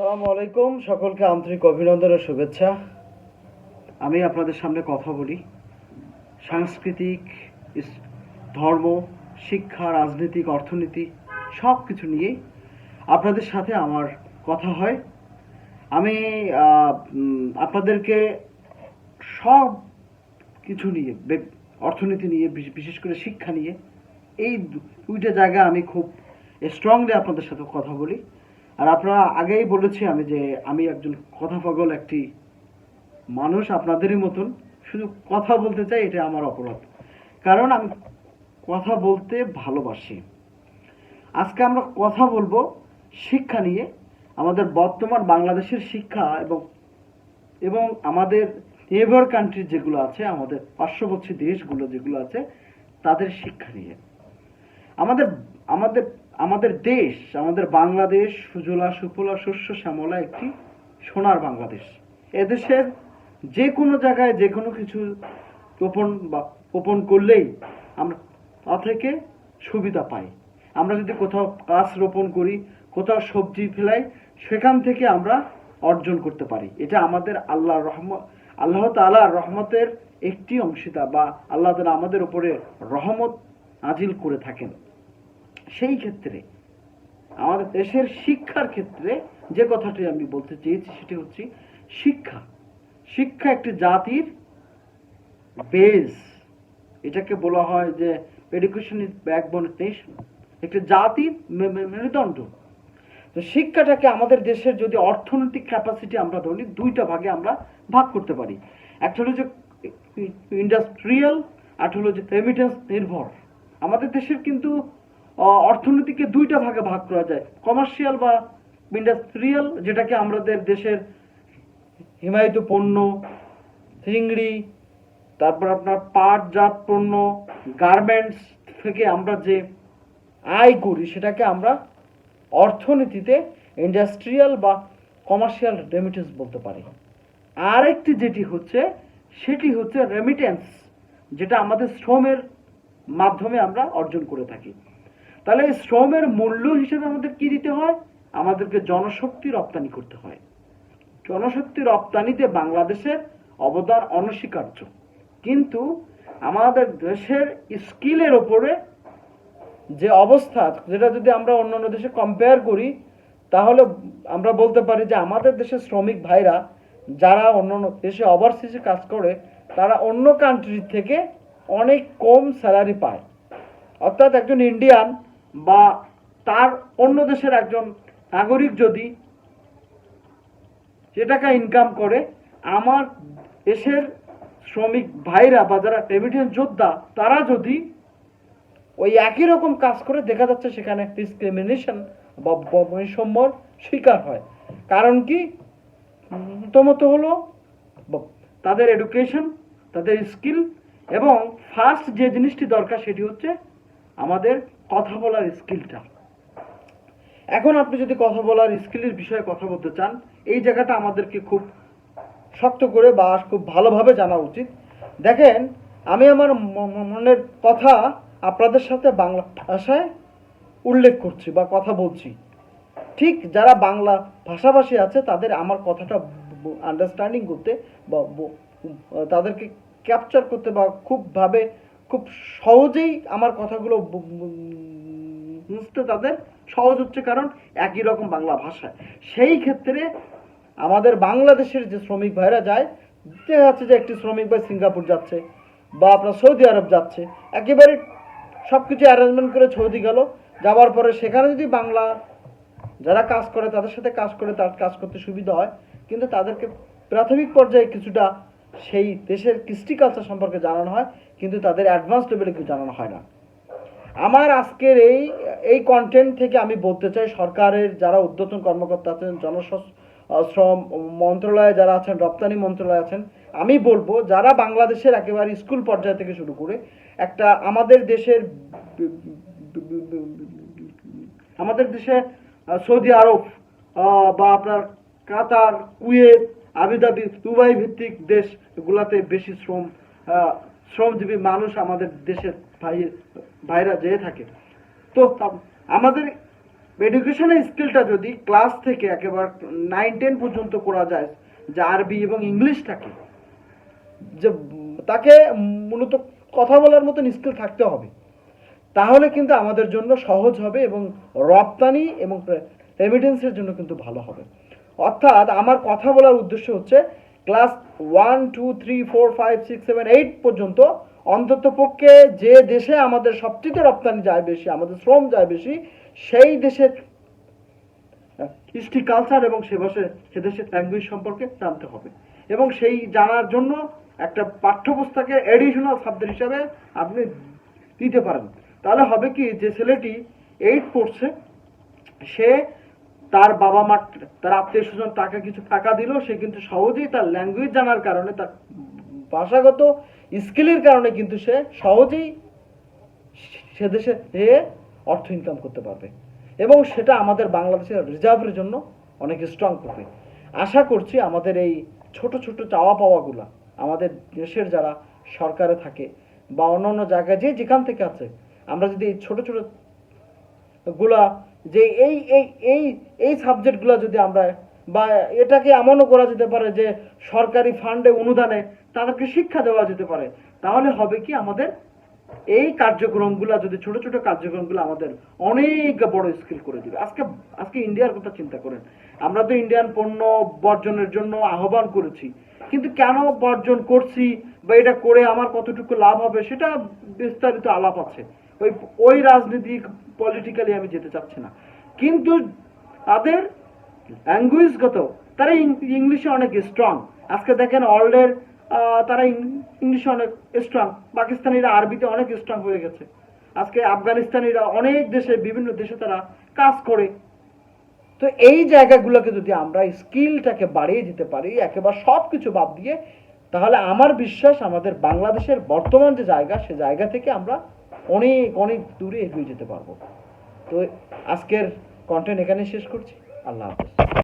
সালামু আলাইকুম, সকলকে আন্তরিক অভিনন্দন ও শুভেচ্ছা। আমি আপনাদের সামনে কথা বলি। সাংস্কৃতিক ধর্ম, শিক্ষা রাজনৈতিক অর্থনীতি সব কিছু নিয়েই আপনাদের সাথে আমার কথা হয়। আমি আপনাদেরকে সব কিছু নিয়ে অর্থনীতি নিয়ে বিশেষ করে শিক্ষা নিয়ে, এই দুইটা জায়গা আমি খুব স্ট্রংলি আপনাদের সাথে কথা বলি। আর আপনারা আগেই বলেছি আমি যে আমি একজন কথা পাগল একটি মানুষ আপনাদেরই মতন। শুধু কথা বলতে চাই এটা আমার অপরাধ। কারণ আমি কথা বলতে ভালোবাসি। আজকে আমরা কথা বলব শিক্ষা নিয়ে। আমাদের বর্তমান বাংলাদেশের শিক্ষা এবং এবং আমাদের নেবার কান্ট্রি যেগুলো আছে, আমাদের পার্শ্ববর্তী দেশগুলো যেগুলো আছে, তাদের শিক্ষা নিয়ে। আমাদের আমাদের আমাদের দেশ, আমাদের বাংলাদেশ, সুজলা, সুফলা, শস্য, শ্যামলা একটি সোনার বাংলাদেশ। এদেশের যে কোনো জায়গায় যে কোনো কিছু রোপণ বা রোপণ করলেই আমরা তা থেকে সুবিধা পাই। আমরা যদি কোথাও গাছ রোপণ করি, কোথাও সবজি ফেলাই, সেখান থেকে আমরা অর্জন করতে পারি। এটা আমাদের আল্লাহ রহম আল্লাহ তাআলার রহমতের একটি অংশিতা বা আল্লাহ তালা আমাদের উপরে রহমত নাজিল করে থাকেন। সেই ক্ষেত্রে, আমাদের দেশের শিক্ষার ক্ষেত্রে যে কথাটি আমি বলতে চেয়েছি সেটি হচ্ছে শিক্ষা। শিক্ষা একটি জাতির বেস এটাকে বলা হয় যে এডুকেশন ইজ ব্যাকবোন নেশন একটি জাতির মেরুদণ্ড। তো শিক্ষাটাকে আমাদের দেশের যদি অর্থনৈতিক ক্যাপাসিটি আমরা ধরি, দুইটা ভাগে আমরা ভাগ করতে পারি। একটা হলো যে ইন্ডাস্ট্রিয়াল আর হলো যে রেমিটেন্স নির্ভর। আমাদের দেশের কিন্তু অর্থনীতিকে দুইটা ভাগে ভাগ করা যায়। কমার্শিয়াল বা ইন্ডাস্ট্রিয়াল যেটাকে আমাদের দেশের হিমায়িত পণ্য, চিংড়ি, তারপর আপনার পাটজাত পণ্য গার্মেন্টস থেকে আমরা যে আয় করি, সেটাকে আমরা অর্থনীতিতে ইন্ডাস্ট্রিয়াল বা কমার্শিয়াল রেমিটেন্স বলতে পারি। আরেকটি যেটি হচ্ছে, সেটি হচ্ছে রেমিটেন্স যেটা আমাদের শ্রমের মাধ্যমে আমরা অর্জন করে থাকি। তাহলে শ্রমের মূল্য হিসেবে আমাদের কি দিতে হয়? আমাদেরকে জনশক্তি রপ্তানি করতে হয়। জনশক্তি রপ্তানিতে বাংলাদেশের অবদান অনস্বীকার্য। কিন্তু আমাদের দেশের স্কিলের ওপরে যে অবস্থা, যেটা যদি আমরা অন্যান্য দেশে কম্পেয়ার করি, তাহলে আমরা বলতে পারি যে আমাদের দেশের শ্রমিক ভাইরা যারা অন্যান্য দেশে ওভারসিজে কাজ করে, তারা অন্য কান্ট্রি থেকে অনেক কম স্যালারি পায়। অর্থাৎ একজন ইন্ডিয়ান বা তার অন্য দেশের একজন নাগরিক যদি যে টাকা ইনকাম করে, আমার দেশের শ্রমিক ভাইরা বা যারা রেমিটেন্স যোদ্ধা, তারা যদি ওই একই রকম কাজ করে, দেখা যাচ্ছে সেখানে ডিসক্রিমিনেশন বা বৈষম্যর শিকার হয়। কারণ কি? প্রথমত হলো তাদের এডুকেশন তাদের স্কিল এবং ফার্স্ট যে জিনিসটি দরকার সেটি হচ্ছে আমাদের কথা বলার স্কিলটা। এখন আপনি যদি কথা বলার স্কিলের বিষয়ে কথা বলতে চান, এই জায়গাটা আমাদেরকে খুব শক্ত করে বা খুব ভালোভাবে জানা উচিত। দেখেন, আমি আমার মনের কথা আপনাদের সাথে বাংলা ভাষায় উল্লেখ করছি বা কথা বলছি। ঠিক যারা বাংলা ভাষাভাষী আছে, তাদের আমার কথাটা আন্ডারস্ট্যান্ডিং করতে বা তাদেরকে ক্যাপচার করতে বা খুবভাবে খুব সহজেই আমার কথাগুলো বুঝতে তাদের সহজ হচ্ছে কারণ একই রকম বাংলা ভাষা। সেই ক্ষেত্রে আমাদের বাংলাদেশের যে শ্রমিক ভাইরা যায়, দেখা যাচ্ছে যে একটি শ্রমিক ভাই সিঙ্গাপুর যাচ্ছে বা আপনার সৌদি আরব যাচ্ছে, একেবারে সব কিছু অ্যারেঞ্জমেন্ট করে সৌদি গেল, যাওয়ার পরে সেখানে যদি বাংলা যারা কাজ করে তাদের সাথে কাজ করে তার কাজ করতে সুবিধা হয়, কিন্তু তাদেরকে প্রাথমিক পর্যায়ে কিছুটা সেই দেশের কৃষ্টি কালচার সম্পর্কে জানানো হয়, কিন্তু তাদের অ্যাডভান্স লেভেলে কিছু জানানো হয় না। আমার আজকের এই এই কন্টেন্ট থেকে আমি বলতে চাই, সরকারের যারা উদ্যোতন কর্মকর্তা আছেন জনশ্রম শ্রম মন্ত্রণালয়ে যারা আছেন, রপ্তানি মন্ত্রণালয় আছেন, আমি বলব, যারা বাংলাদেশের একেবারে স্কুল পর্যায় থেকে শুরু করে, একটা আমাদের দেশের আমাদের দেশে সৌদি আরব বা আপনার কাতার, কুয়েত আবিধাবি দুবাই ভিত্তিক দেশ এগুলাতে বেশি শ্রম শ্রমজীবী মানুষ আমাদের দেশের ভাই ভাইরা যেয়ে থাকে। তো আমাদের এডুকেশনের স্কিলটা যদি ক্লাস থেকে একেবারে নাইন টেন পর্যন্ত করা যায়, যে আরবি এবং ইংলিশটাকে যে তাকে মূলত কথা বলার মতন স্কিল থাকতে হবে। তাহলে কিন্তু আমাদের জন্য সহজ হবে এবং রপ্তানি এবং রেমিটেন্সের জন্য কিন্তু ভালো হবে। অর্থাৎ আমার কথা বলার উদ্দেশ্য হচ্ছে class one, two, three, four, five, six, seven, eight পর্যন্ত অন্তত পক্ষে যে দেশে আমাদের সবচেয়ে রপ্তানি যায় বেশি, আমাদের শ্রম যায় বেশি, সেই দেশের হিস্ট্রি কালচার এবং সে ভাষে সে দেশের ল্যাঙ্গুয়েজ সম্পর্কে জানতে হবে। এবং সেই জানার জন্য একটা পাঠ্যপুস্তকের এডিশনাল সাবজেক্ট হিসাবে আপনি দিতে পারেন। তাহলে হবে কি যে ছেলেটি এইট পড়ছে, সে তার বাবা মা, তার আত্মীয় স্বজন টাকা কিছু টাকা দিল, সে কিন্তু সহজেই তার ল্যাঙ্গুয়েজ জানার কারণে, তার ভাষাগত স্কিলের কারণে কিন্তু সে সহজেই সে দেশে অর্থ ইনকাম করতে পারবে। এবং সেটা আমাদের বাংলাদেশের রিজার্ভের জন্য অনেক স্ট্রং করবে। আশা করছি আমাদের এই ছোট ছোট চাওয়া পাওয়াগুলা আমাদের দেশের যারা সরকারে থাকে বা অন্য অন্য জায়গায় যে যেখান থেকে আছে, আমরা যদি এই ছোট ছোটগুলা যে এই এই এই এই সাবজেক্টগুলো যদি আমরা, বা এটাকে এমনও করা যেতে পারে যে সরকারি ফান্ডে অনুদানে তাদেরকে শিক্ষা দেওয়া যেতে পারে, তাহলে হবে কি আমাদের এই কার্যক্রমগুলো, যদি ছোট ছোট কার্যক্রমগুলো আমাদের অনেক বড় স্কিল করে দিবে। আজকে আজকে ইন্ডিয়ার কথা চিন্তা করেন। আমরা তো ইন্ডিয়ান পণ্য বর্জনের জন্য আহ্বান করেছি। কিন্তু কেন বর্জন করছি বা এটা করে আমার কতটুকু লাভ হবে, সেটা বিস্তারিত আলাপ আছে। ওই ওই রাজনীতিক পলিটিক্যালি আমি যেতে চাচ্ছি না। কিন্তু তাদের ল্যাঙ্গুয়েজগত তারা ইংলিশে অনেক স্ট্রং আজকে দেখেন ওয়ার্ল্ডের তারা ইংলিশে অনেক স্ট্রং পাকিস্তানিরা আরবিতে অনেক স্ট্রং হয়ে গেছে। আজকে আফগানিস্তানিরা অনেক দেশে, বিভিন্ন দেশে তারা কাজ করে। তো এই জায়গাগুলোকে যদি আমরা স্কিলটাকে বাড়িয়ে দিতে পারি, একেবারে সব কিছু বাদ দিয়ে, তাহলে আমার বিশ্বাস আমাদের বাংলাদেশের বর্তমান যে জায়গা, সে জায়গা থেকে আমরা অনেক অনেক দূরে এগিয়ে যেতে পারব। তো আজকের কন্টেন্ট এখানে শেষ করছি। আল্লাহ হাফেজ।